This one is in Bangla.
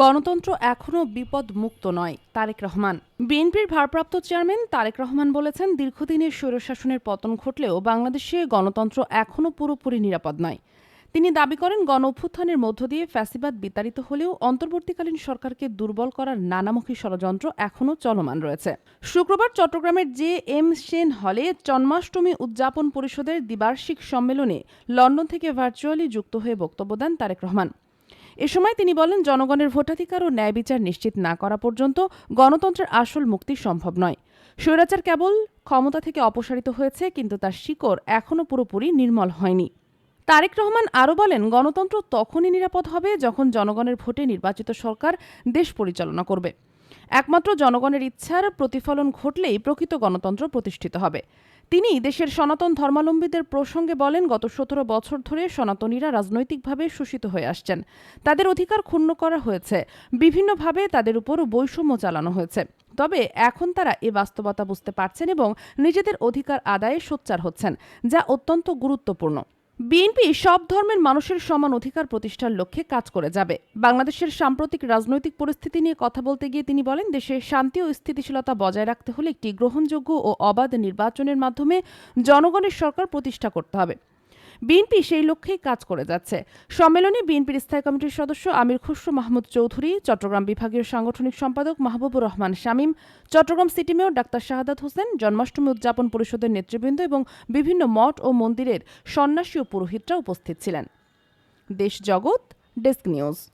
গণতন্ত্র এখনও বিপদ মুক্ত নয়, তারেক রহমান। বিএনপির ভারপ্রাপ্ত চেয়ারম্যান তারেক রহমান বলেছেন, দীর্ঘদিনের স্বৈরশাসনের পতন ঘটলেও বাংলাদেশে গণতন্ত্র এখনও পুরোপুরি নিরাপদ নয়। তিনি দাবি করেন গণ অভ্যুত্থানের মধ্য দিয়ে ফ্যাসিবাদ বিতাড়িত হলেও অন্তর্বর্তীকালীন সরকারকে দুর্বল করার নানামুখী ষড়যন্ত্র এখনও চলমান রয়েছে। শুক্রবার চট্টগ্রামের জে এম সেন হলে জন্মাষ্টমী উদযাপন পরিষদের দ্বিবার্ষিক সম্মেলনে লন্ডন থেকে ভার্চুয়ালি যুক্ত হয়ে বক্তব্য দেন তারেক রহমান। এ সময় তিনি বলেন, জনগণের ভোটাধিকার ও ন্যায় বিচার নিশ্চিত না করা পর্যন্ত গণতন্ত্রের আসল মুক্তি সম্ভব নয়। স্বৈরাচার কেবল ক্ষমতা থেকে অপসারিত হয়েছে, কিন্তু তার শিকড় এখনও পুরোপুরি নির্মল হয়নি। তারেক রহমান আরও বলেন, গণতন্ত্র তখনই নিরাপদ হবে যখন জনগণের ভোটে নির্বাচিত সরকার দেশ পরিচালনা করবে। একমাত্র জনগণের ইচ্ছার প্রতিফলন ঘটলেই প্রকৃত গণতন্ত্র প্রতিষ্ঠিত হবে। তিনি দেশের সনাতন ধর্মাবলম্বীদের প্রসঙ্গে বলেন, গত সতেরো বছর ধরে সনাতনীরা রাজনৈতিকভাবে শোষিত হয়ে আসছেন। তাদের অধিকার ক্ষুণ্ণ করা হয়েছে। বিভিন্নভাবে তাদের উপর বৈষম্য চালানো হয়েছে। তবে এখন তারা এ বাস্তবতা বুঝতে পারছেন এবং নিজেদের অধিকার আদায়ে সোচ্চার হচ্ছেন, যা অত্যন্ত গুরুত্বপূর্ণ। বিএনপি সব ধর্মের মানুষের সমান অধিকার প্রতিষ্ঠার লক্ষ্যে কাজ করে যাবে। বাংলাদেশের সাম্প্রতিক রাজনৈতিক পরিস্থিতি নিয়ে কথা বলতে গিয়ে তিনি বলেন, দেশে শান্তি ও স্থিতিশীলতা বজায় রাখতে হলে একটি গ্রহণযোগ্য ও অবাধ নির্বাচনের মাধ্যমে জনগণের সরকার প্রতিষ্ঠা করতে হবে। বিএনপি সেই লক্ষ্যেই কাজ করে যাচ্ছে। সম্মেলনে বিএনপির স্থায়ী কমিটির সদস্য আমির খুশরু মাহমুদ চৌধুরী, চট্টগ্রাম বিভাগীয় সাংগঠনিক সম্পাদক Mahbubur Rahman Shamim, Chattogram city mayor doctor Shahadat Hossain, Janmashtami উদযাপন পরিষদের নেতৃবৃন্দ এবং বিভিন্ন মঠ ও মন্দিরের সন্ন্যাসী ও পুরোহিতরা উপস্থিত ছিলেন। দেশ জগৎ, ডেস্ক নিউজ।